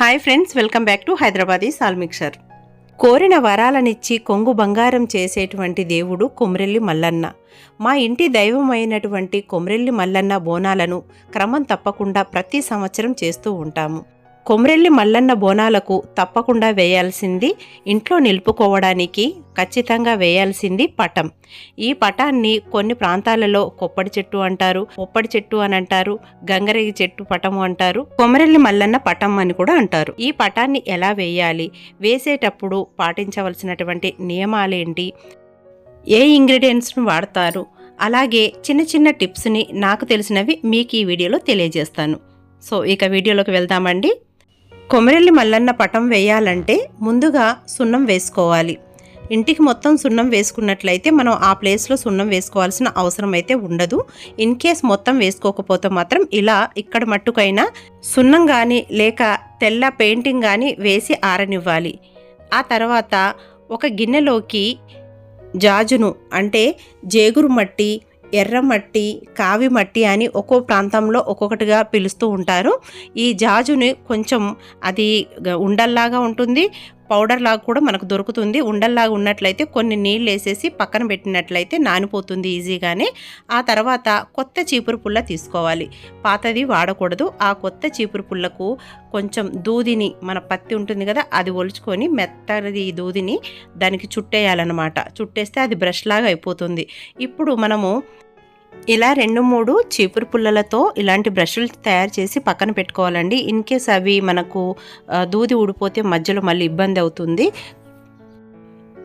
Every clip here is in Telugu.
Hi friends welcome back to Hyderabadi సాల్ మిక్సర్ కోరిన వరాలనిచ్చి కొంగు బంగారం చేసేటువంటి దేవుడు కొమ్రెల్లి మల్లన్న. మా ఇంటి దైవమైనటువంటి కొమ్రెల్లి మల్లన్న బోనాలను క్రమం తప్పకుండా ప్రతి సంవత్సరం చేస్తూ ఉంటాము. కొమ్రెల్లి మల్లన్న బోనాలకు తప్పకుండా వేయాల్సింది ఇంట్లో నిలుపుకోవడానికి ఖచ్చితంగా వేయాల్సింది పటం. ఈ పటాన్ని కొన్ని ప్రాంతాలలో కొప్పడి చెట్టు అంటారు కొప్పడి చెట్టు అని అంటారు గంగరేగి చెట్టు పటము అంటారు కొమరెల్లి మల్లన్న పటం అని కూడా అంటారు. ఈ పటాన్ని ఎలా వేయాలి? వేసేటప్పుడు పాటించవలసినటువంటి నియమాలేంటి? ఏ ఇంగ్రీడియంట్స్ను వాడతారు? అలాగే చిన్న చిన్న టిప్స్ని నాకు తెలిసినవి మీకు ఈ వీడియోలో తెలియజేస్తాను. సో ఇక వీడియోలోకి వెళ్దామండి. కొమరెల్లి మల్లన్న పటం వేయాలంటే ముందుగా సున్నం వేసుకోవాలి. ఇంటికి మొత్తం సున్నం వేసుకున్నట్లయితే మనం ఆ ప్లేస్లో సున్నం వేసుకోవాల్సిన అవసరం అయితే ఉండదు. ఇన్ కేస్ మొత్తం వేసుకోకపోతే మాత్రం ఇలా ఇక్కడ మట్టుకైనా సున్నం కానీ లేక తెల్ల పెయింటింగ్ కానీ వేసి ఆరనివ్వాలి. ఆ తర్వాత ఒక గిన్నెలోకి జాజును అంటే జేగురు మట్టి ఎర్రమట్టి కావి మట్టి అని ఒక్కో ప్రాంతంలో ఒక్కొక్కటిగా పిలుస్తూ ఉంటారు. ఈ జాజుని కొంచెం అది ఉండల్లాగా ఉంటుంది. పౌడర్ లాగా కూడా మనకు దొరుకుతుంది. ఉండల్లాగా ఉన్నట్లయితే కొన్ని నీళ్ళు వేసేసి పక్కన పెట్టినట్లయితే నానిపోతుంది ఈజీగానే. ఆ తర్వాత కొత్త చీపురు పుల్ల తీసుకోవాలి. పాతది వాడకూడదు. ఆ కొత్త చీపురు పుల్లకు కొంచెం దూదిని మన పత్తి ఉంటుంది కదా అది ఒలుచుకొని మెత్తది దూదిని దానికి చుట్టేయాలన్నమాట. చుట్టేస్తే అది బ్రష్ లాగా అయిపోతుంది. ఇప్పుడు మనము ఇలా రెండు మూడు చీపురు పుల్లలతో ఇలాంటి బ్రష్లు తయారు చేసి పక్కన పెట్టుకోవాలండి. ఇన్ కేస్ అవి మనకు దూది ఊడిపోతే మధ్యలో మళ్ళీ ఇబ్బంది అవుతుంది.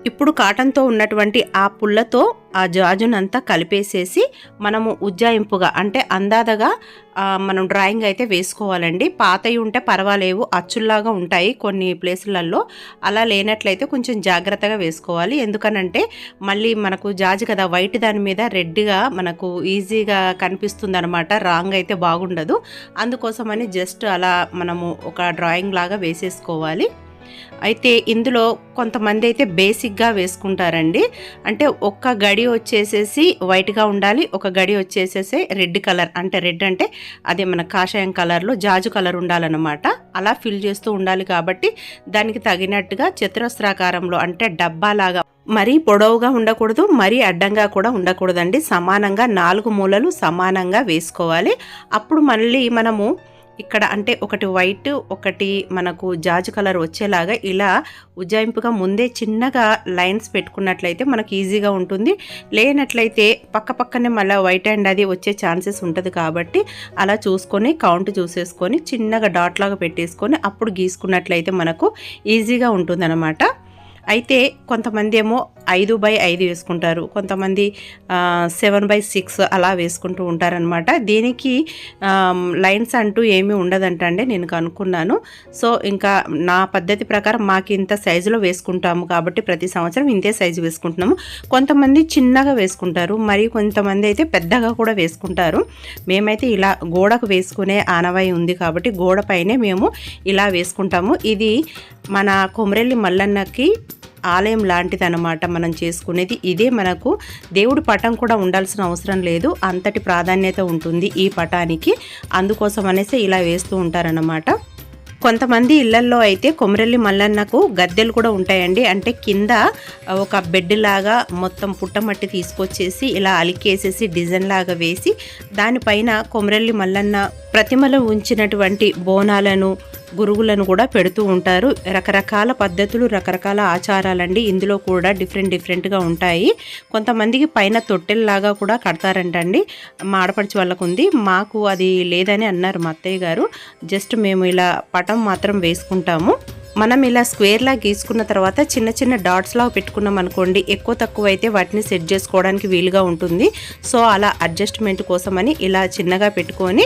ఇప్పుడు కాటన్తో ఉన్నటువంటి ఆ పుల్లతో ఆ జాజునంతా కలిపేసేసి మనము ఉజ్జాయింపుగా అంటే అందాదగా మనం డ్రాయింగ్ అయితే వేసుకోవాలండి. పాతవి ఉంటే పర్వాలేవు అచ్చుల్లాగా ఉంటాయి కొన్ని ప్లేసులలో అలా లేనట్లయితే కొంచెం జాగ్రత్తగా వేసుకోవాలి. ఎందుకనంటే మళ్ళీ మనకు జాజు కదా వైట్ దాని మీద రెడ్గా మనకు ఈజీగా కనిపిస్తుంది అనమాట రాంగ్ అయితే బాగుండదు. అందుకోసమని జస్ట్ అలా మనము ఒక డ్రాయింగ్ లాగా వేసేసుకోవాలి. అయితే ఇందులో కొంతమంది అయితే బేసిక్గా వేసుకుంటారండి. అంటే ఒక్క గడి వచ్చేసేసి వైట్గా ఉండాలి ఒక గడి వచ్చేసేసి రెడ్ కలర్ అంటే రెడ్ అంటే అదే మన కాషాయం కలర్లో జాజు కలర్ ఉండాలన్నమాట. అలా ఫిల్ చేస్తూ ఉండాలి కాబట్టి దానికి తగినట్టుగా చతురస్రాకారంలో అంటే డబ్బాలాగా మరీ పొడవుగా ఉండకూడదు మరీ అడ్డంగా కూడా ఉండకూడదండి. సమానంగా నాలుగు మూలలు సమానంగా వేసుకోవాలి. అప్పుడు మళ్ళీ మనము ఇక్కడ అంటే ఒకటి వైట్ ఒకటి మనకు జాజు కలర్ వచ్చేలాగా ఇలా ఉజ్జాయింపుగా ముందే చిన్నగా లైన్స్ పెట్టుకున్నట్లయితే మనకు ఈజీగా ఉంటుంది. లేనట్లయితే పక్క పక్కనే మళ్ళీ వైట్ అండ్ అది వచ్చే ఛాన్సెస్ ఉంటుంది కాబట్టి అలా చూసుకొని కౌంట్ చూసేసుకొని చిన్నగా డాట్ లాగా పెట్టేసుకొని అప్పుడు గీసుకున్నట్లయితే మనకు ఈజీగా ఉంటుందన్నమాట. అయితే కొంతమంది ఏమో ఐదు బై ఐదు వేసుకుంటారు. కొంతమంది సెవెన్ బై సిక్స్ అలా వేసుకుంటూ ఉంటారనమాట దీనికి లైన్స్ అంటూ ఏమీ ఉండదంట నేను కనుక్కున్నాను. సో ఇంకా నా పద్ధతి ప్రకారం మాకు ఇంత సైజులో వేసుకుంటాము కాబట్టి ప్రతి సంవత్సరం ఇంతే సైజు వేసుకుంటున్నాము. కొంతమంది చిన్నగా వేసుకుంటారు మరి కొంతమంది అయితే పెద్దగా కూడా వేసుకుంటారు. మేమైతే ఇలా గోడకు వేసుకునే ఆనవాయి ఉంది కాబట్టి గోడ పైనే మేము ఇలా వేసుకుంటాము. ఇది మన కొమరెల్లి మల్లన్నకి ఆలయం లాంటిది అనమాట మనం చేసుకునేది. ఇదే మనకు దేవుడి పటం కూడా ఉండాల్సిన అవసరం లేదు. అంతటి ప్రాధాన్యత ఉంటుంది ఈ పటానికి. అందుకోసం అనేసి ఇలా వేస్తూ ఉంటారన్నమాట. కొంతమంది ఇళ్ళల్లో అయితే కొమరెల్లి మల్లన్నకు గద్దెలు కూడా ఉంటాయండి. అంటే కింద ఒక బెడ్ లాగా మొత్తం పుట్టమట్టి తీసుకొచ్చేసి ఇలా అలికేసేసి డిజైన్ లాగా వేసి దానిపైన కొమరెల్లి మల్లన్న ప్రతిమలో ఉంచినటువంటి బోనాలను గురువులను కూడా పెడుతూ ఉంటారు. రకరకాల పద్ధతులు రకరకాల ఆచారాలండి. ఇందులో కూడా డిఫరెంట్ డిఫరెంట్గా ఉంటాయి. కొంతమందికి పైన తొట్టెల్లాగా కూడా కడతారంటండి. మా ఆడపడిచి వాళ్ళకు ఉంది మాకు అది లేదని అన్నారు మా అత్తయ్య గారు. జస్ట్ మేము ఇలా పటం మాత్రం వేసుకుంటాము. మనం ఇలా స్క్వేర్లా గీసుకున్న తర్వాత చిన్న చిన్న డాట్స్లా పెట్టుకున్నాం అనుకోండి ఎక్కువ తక్కువ అయితే వాటిని సెట్ చేసుకోవడానికి వీలుగా ఉంటుంది. సో అలా అడ్జస్ట్మెంట్ కోసమని ఇలా చిన్నగా పెట్టుకొని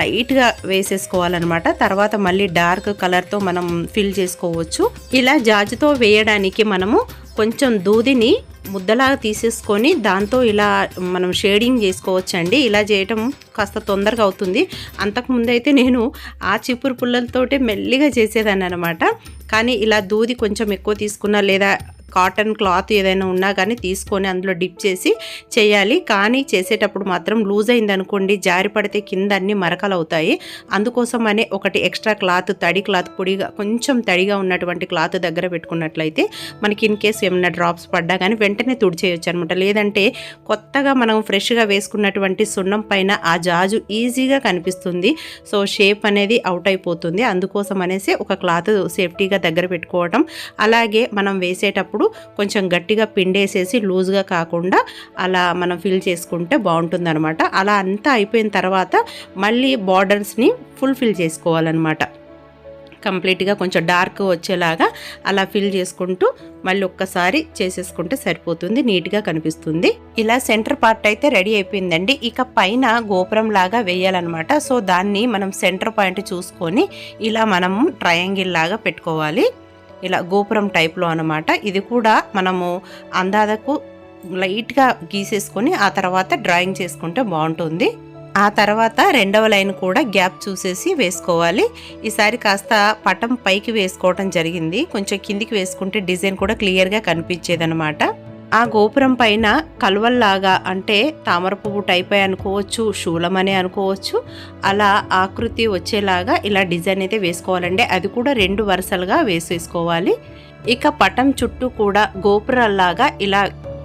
లైట్గా వేసేసుకోవాలన్నమాట. తర్వాత మళ్ళీ డార్క్ కలర్తో మనం ఫిల్ చేసుకోవచ్చు. ఇలా జాజుతో వేయడానికి మనము కొంచెం దూదిని ముద్దలాగా తీసేసుకొని దాంతో ఇలా మనం షేడింగ్ చేసుకోవచ్చండి. ఇలా చేయటం కాస్త తొందరగా అవుతుంది. అంతకుముందు అయితే నేను ఆ చిపురు పుల్లలతోటే మెల్లిగా చేసేదాన్ని అనమాట కానీ ఇలా దూది కొంచెం ఎక్కువ తీసుకున్నా లేదా కాటన్ క్లాత్ ఏదైనా ఉన్నా కానీ తీసుకొని అందులో డిప్ చేసి చేయాలి. కానీ చేసేటప్పుడు మాత్రం లూజ్ అయిందనుకోండి జారి పడితే కింద అన్ని మరకలు అవుతాయి అందుకోసం అనే ఒకటి ఎక్స్ట్రా క్లాత్ తడి క్లాత్ పొడిగా కొంచెం తడిగా ఉన్నటువంటి క్లాత్ దగ్గర పెట్టుకున్నట్లయితే మనకి ఇన్ కేసు ఏమైనా డ్రాప్స్ పడ్డా కానీ వెంటనే తుడిచేయొచ్చు అనమాట లేదంటే కొత్తగా మనం ఫ్రెష్గా వేసుకున్నటువంటి సున్నం పైన ఆ జాజు ఈజీగా కనిపిస్తుంది. సో షేప్ అనేది అవుట్ అయిపోతుంది. అందుకోసం అనేసి ఒక క్లాత్ సేఫ్టీగా దగ్గర పెట్టుకోవడం అలాగే మనం వేసేటప్పుడు కొంచెం గట్టిగా పిండేసేసి లూజ్గా కాకుండా అలా మనం ఫిల్ చేసుకుంటే బాగుంటుంది అనమాట అలా అంతా అయిపోయిన తర్వాత మళ్ళీ బార్డర్స్ని ఫుల్ ఫిల్ చేసుకోవాలన్నమాట. కంప్లీట్గా కొంచెం డార్క్ వచ్చేలాగా అలా ఫిల్ చేసుకుంటూ మళ్ళీ ఒక్కసారి చేసేసుకుంటే సరిపోతుంది నీట్గా కనిపిస్తుంది. ఇలా సెంటర్ పార్ట్ అయితే రెడీ అయిపోయిందండి. ఇక పైన గోపురం లాగా వేయాలన్నమాట. సో దాన్ని మనం సెంటర్ పాయింట్ చూసుకొని ఇలా మనం ట్రయాంగిల్ లాగా పెట్టుకోవాలి. ఇలా గోపురం టైప్లో అనమాట ఇది కూడా మనము అందాదకు లైట్గా గీసేసుకొని ఆ తర్వాత డ్రాయింగ్ చేసుకుంటే బాగుంటుంది. ఆ తర్వాత రెండవ లైన్ కూడా గ్యాప్ చూసేసి వేసుకోవాలి. ఈసారి కాస్త పటం పైకి వేసుకోవటం జరిగింది. కొంచెం కిందికి వేసుకుంటే డిజైన్ కూడా క్లియర్గా కనిపించేదనమాట ఆ గోపురం పైన కలువల్లాగా అంటే తామర పువ్వు టైప్ అయి అనుకోవచ్చు శూలమని అనుకోవచ్చు అలా ఆకృతి వచ్చేలాగా ఇలా డిజైన్ అయితే వేసుకోవాలండి. అది కూడా రెండు వరుసలుగా వేసేసుకోవాలి. ఇక పటం చుట్టూ కూడా గోపురాల్లాగా ఇలా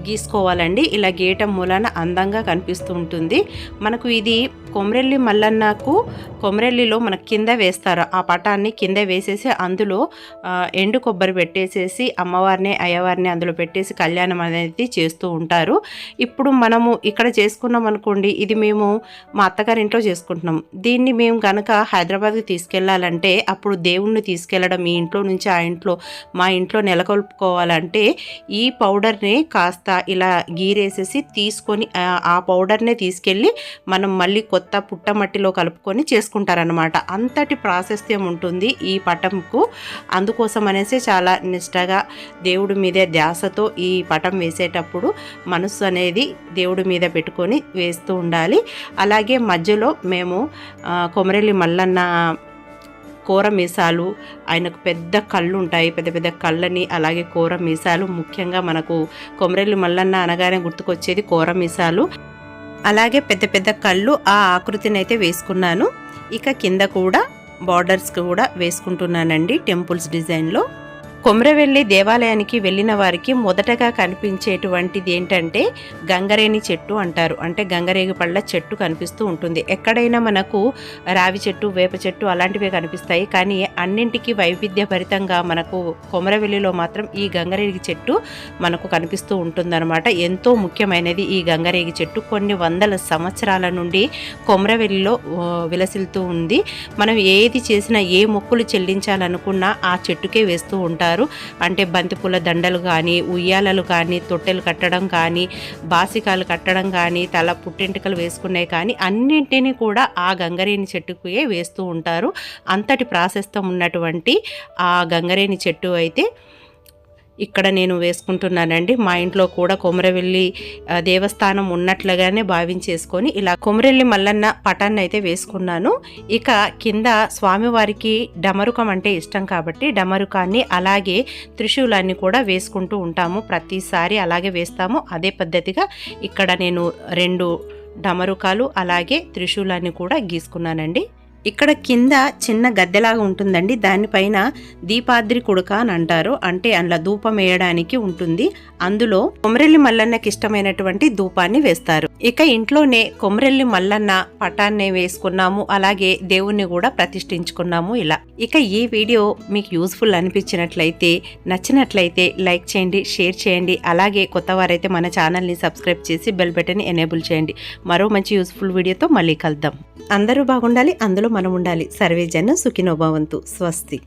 గీసుకోవాలండి ఇలా గీయటం మూలాన అందంగా కనిపిస్తూ ఉంటుంది. మనకు ఇది కొమరెల్లి మల్లన్నకు కొమరెల్లిలో మన కింద వేస్తారు. ఆ పటాన్ని కింద వేసేసి అందులో ఎండు కొబ్బరి పెట్టేసేసి అమ్మవారిని అయ్యవారిని అందులో పెట్టేసి కళ్యాణం అనేది చేస్తూ ఉంటారు. ఇప్పుడు మనము ఇక్కడ చేసుకున్నాం అనుకోండి ఇది మేము మా అత్తగారి ఇంట్లో చేసుకుంటున్నాం. దీన్ని మేము కనుక హైదరాబాద్కి తీసుకెళ్ళాలంటే అప్పుడు దేవుణ్ణి తీసుకెళ్ళడం ఈ ఇంట్లో నుంచి ఆ ఇంట్లో మా ఇంట్లో నెలకొల్పుకోవాలంటే ఈ పౌడర్ని కాస్త ఇలా గీరేసేసి తీసుకొని ఆ పౌడర్నే తీసుకెళ్ళి మనం మళ్ళీ కొత్త పుట్టమట్టిలో కలుపుకొని చేసుకుంటారనమాట అంతటి ప్రాశస్త్యం ఉంటుంది ఈ పటంకు. అందుకోసం అనేసి చాలా నిష్టగా దేవుడి మీదే ధ్యాసతో ఈ పటం వేసేటప్పుడు మనసు అనేది దేవుడి మీద పెట్టుకొని వేస్తూ ఉండాలి. అలాగే మధ్యలో మేము కొమరెల్లి మల్లన్న కూర మీసాలు ఆయనకు పెద్ద కళ్ళు ఉంటాయి. పెద్ద పెద్ద కళ్ళని అలాగే కూర మీసాలు. ముఖ్యంగా మనకు కొమరెల్లి మల్లన్న అనగానే గుర్తుకొచ్చేది కూర మీసాలు. అలాగే పెద్ద పెద్ద కళ్ళు ఆ ఆకృతిని అయితే వేసుకున్నాను. ఇక కింద కూడా బార్డర్స్ కూడా వేసుకుంటున్నానండి టెంపుల్స్ డిజైన్లో. కొమరవెల్లి దేవాలయానికి వెళ్ళిన వారికి మొదటగా కనిపించేటువంటిది ఏంటంటే గంగరేణి చెట్టు అంటారు. అంటే గంగరేగి పళ్ళ చెట్టు కనిపిస్తూ ఉంటుంది. ఎక్కడైనా మనకు రావి చెట్టు వేప చెట్టు అలాంటివే కనిపిస్తాయి. కానీ అన్నింటికీ వైవిధ్యభరితంగా మనకు కొమరవెల్లిలో మాత్రం ఈ గంగరేగి చెట్టు మనకు కనిపిస్తూ ఉంటుందన్నమాట. ఎంతో ముఖ్యమైనది ఈ గంగరేగి చెట్టు. కొన్ని వందల సంవత్సరాల నుండి కొమరవెల్లిలో విలసిల్తూ ఉంది. మనం ఏది చేసినా ఏ మొక్కులు చెల్లించాలనుకున్నా ఆ చెట్టుకే వేస్తూ ఉంటారు. చేస్తారు అంటే బంతిపూల దండలు కానీ ఉయ్యాలలు కానీ తొట్టెలు కట్టడం కానీ బాసికాలు కట్టడం కానీ తల పుట్టింటికలు వేసుకునే కానీ అన్నింటినీ కూడా ఆ గంగరేణి చెట్టుకే వేస్తూ ఉంటారు. అంతటి ప్రాశస్తం ఉన్నటువంటి ఆ గంగరేణి చెట్టు అయితే ఇక్కడ నేను వేసుకుంటున్నానండి. మా ఇంట్లో కూడా కొమరవెల్లి దేవస్థానం ఉన్నట్లుగానే భావించేసుకొని ఇలా కొమరెల్లి మల్లన్న పటాన్ని అయితే వేసుకున్నాను. ఇక కింద స్వామివారికి డమరుకం అంటే ఇష్టం కాబట్టి డమరుకాన్ని అలాగే త్రిశూలాన్ని కూడా వేసుకుంటూ ఉంటాము. ప్రతిసారి అలాగే వేస్తాము. అదే పద్ధతిగా ఇక్కడ నేను రెండు డమరుకాలు అలాగే త్రిశూలాన్ని కూడా గీసుకున్నానండి. ఇక్కడ కింద చిన్న గద్దెలాగా ఉంటుందండి. దానిపైన దీపాద్రి కుడుక అని అంటారు. అంటే అందులో ధూపం వేయడానికి ఉంటుంది. అందులో కొమరెల్లి మల్లన్నకి ఇష్టమైనటువంటి ధూపాన్ని వేస్తారు. ఇక ఇంట్లోనే కొమరెల్లి మల్లన్న పటాన్ని వేసుకున్నాము. అలాగే దేవుణ్ణి కూడా ప్రతిష్ఠించుకున్నాము ఇలా. ఇక ఈ వీడియో మీకు యూస్ఫుల్ అనిపించినట్లయితే నచ్చినట్లయితే లైక్ చేయండి షేర్ చేయండి. అలాగే కొత్త వారైతే మన ఛానల్ని సబ్స్క్రైబ్ చేసి బెల్ బటన్ ఎనేబుల్ చేయండి. మరో మంచి యూస్ఫుల్ వీడియోతో మళ్ళీ కలుద్దాం. అందరూ బాగుండాలి అందులో మనం ఉండాలి సర్వే జన సుఖినోభవంతు స్వస్తి.